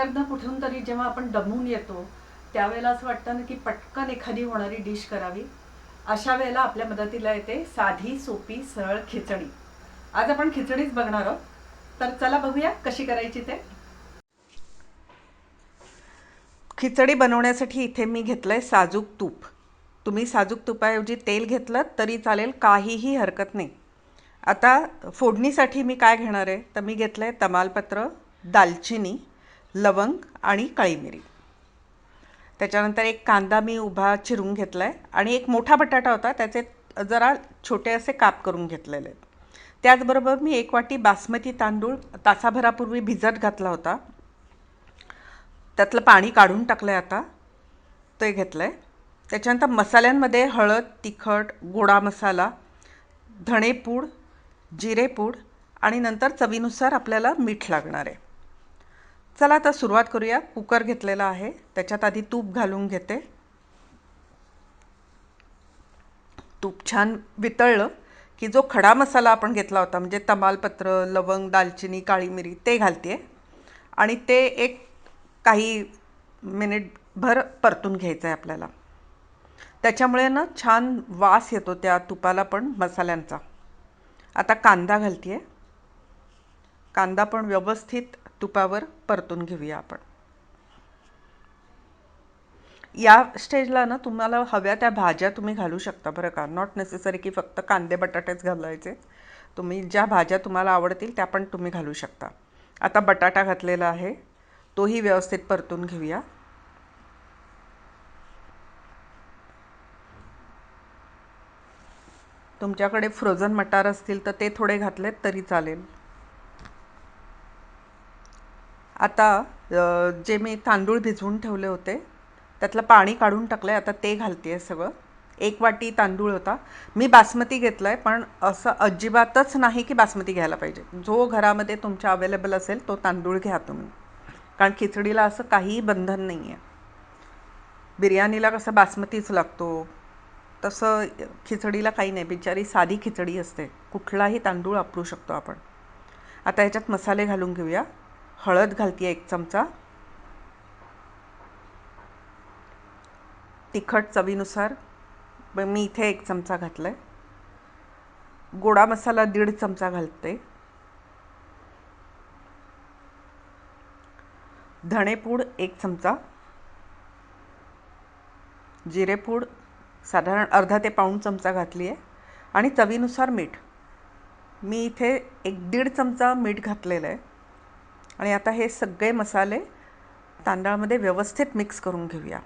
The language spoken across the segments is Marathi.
बाहेरनं कुठून तरी जेव्हा आपण दमून येतो त्यावेळेला असं वाटतं ना की पटकन एखादी होणारी डिश करावी. अशा वेळेला आपल्या मदतीला येते साधी सोपी सरळ खिचडी. आज आपण खिचडीच बघणार आहोत. तर चला बघूया कशी करायची ते. खिचडी बनवण्यासाठी इथे मी घेतलं आहे साजूक तूप. तुम्ही साजूक तुपाऐवजी तेल घेतलं तरी चालेल काहीही हरकत नाही. आता फोडणीसाठी मी काय घेणार आहे? तर मी घेतलं आहे तमालपत्र दालचिनी लवंग आणि काळी मिरी. त्याच्यानंतर एक कांदा मी उभा चिरून घेतला आहे आणि एक मोठा बटाटा होता त्याचे जरा छोटे असे काप करून घेतलेले. आहेत त्याचबरोबर मी एक वाटी बासमती तांदूळ तासाभरापूर्वी भिजत घातला होता. त्यातलं पाणी काढून टाकलं आहे आता ते घेतलं आहे त्याच्यानंतर मसाल्यांमध्ये हळद तिखट गोडा मसाला धणेपूड जिरेपूड आणि नंतर चवीनुसार आपल्याला मीठ लागणार आहे. चला आता सुरुवात करूया. कुकर घेतलेला आहे. त्याच्यात आधी तूप घालून घेते. तूप छान वितळलं की जो खडा मसाला आपण घेतला होता म्हणजे तमालपत्र लवंग दालचिनी काळी मिरी ते घालते आणि ते एक काही मिनिटभर परतून घ्यायचं आहे आपल्याला. त्याच्यामुळे ना छान वास येतो त्या तुपाला पण मसाल्यांचा. आता कांदा घालते कांदा पण व्यवस्थित तुपावर परतून घेऊया आपण. या स्टेजला ना तुम्हाला हव्या त्या भाज्या तुम्ही घालू शकता बरं का. नॉट नेसेसरी की फक्त कांदे बटाटेच घालायचे. तुम्ही ज्या भाज्या तुम्हाला आवडतील त्या पण तुम्ही घालू शकता. आता बटाटा घातलेला आहे. तोही व्यवस्थित परतून घेऊया. तुमच्याकडे फ्रोझन मटार असतील तर ते थोडे घातलेत तरी चालेल. आता जे मी तांदूळ भिजवून ठेवले होते त्यातलं पाणी काढून टाकलं आहे आता ते घालते आहे सगळं. एक वाटी तांदूळ होता. मी बासमती घेतला आहे पण असं अजिबातच नाही की बासमती घ्यायला पाहिजे. जो घरामध्ये तुमच्या अवेलेबल असेल तो तांदूळ घ्या तुम्ही. कारण खिचडीला असं काहीही बंधन नाही आहे बिर्याणीला कसं बासमतीच लागतो. तसं खिचडीला काही नाही. बिचारी साधी खिचडी असते. कुठलाही तांदूळ वापरू शकतो आपण. आता ह्याच्यात मसाले घालून घेऊया. हळद घालते एक चमचा. तिखट चवीनुसार. मी इथे एक चमचा घातला आहे गोडा मसाला दीड चमचा घालते. धणेपूड एक चमचा. जिरेपूड साधारण अर्धा ते पाऊण चमचा घातली आहे आणि चवीनुसार मीठ. मी इथे एक दीड चमचा मीठ घातलेलं आहे आणि आता हे सगळे मसाले तांदळामध्ये व्यवस्थित मिक्स करून घेऊया.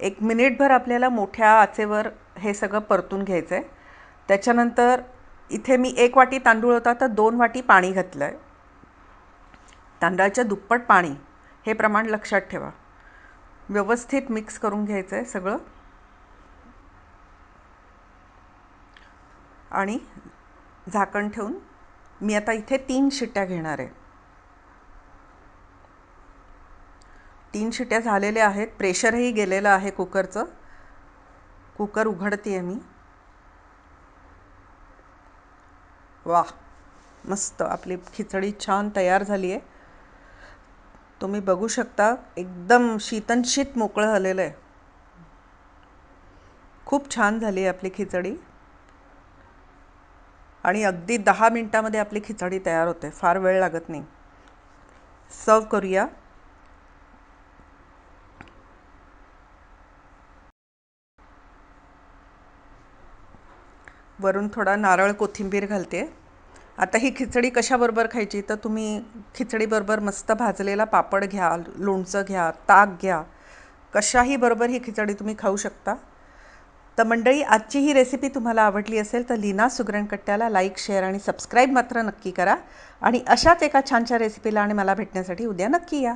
एक मिनिटभर आपल्याला मोठ्या आचेवर हे सगळं परतून घ्यायचं आहे त्याच्यानंतर इथे मी एक वाटी तांदूळ होता तर दोन वाटी पाणी घातलं आहे तांदळाच्या दुप्पट पाणी हे प्रमाण लक्षात ठेवा. व्यवस्थित मिक्स करून घ्यायचं आहे सगळं. आणि झाकण ठेवून मी आता इथे तीन शिट्ट्या घेणार आहे. तीन शिट्ट्या झालेल्या आहेत. प्रेशरही गेलेलं आहे कुकरचं. कुकर उघडते आहे मी. वा मस्त. आपली खिचडी छान तयार झाली आहे तुम्ही बघू शकता एकदम शीतनशीत मोकळं झालेलं आहे. खूप छान झाली आहे आपली खिचडी. आणि अगदी दहा मिनटामध्ये आपली खिचडी तयार होते. फार वेळ लागत नाही. सर्व करूया. वरून थोडा नारळ कोथिंबीर घालते. आता ही खिचडी कशाबरोबर खायची? तर तुम्ही खिचडीबरोबर मस्त भाजलेला पापड घ्या लोणचं घ्या ताक घ्या. कशाही बरोबर ही खिचडी तुम्ही खाऊ शकता. तर मंडळी आजची ही रेसिपी तुम्हाला आवडली असेल तर लीना सुगरणकट्ट्याला लाईक शेअर आणि सबस्क्राईब मात्र नक्की करा. आणि अशाच एका छानशा रेसिपीला आणि मला भेटण्यासाठी उद्या नक्की या.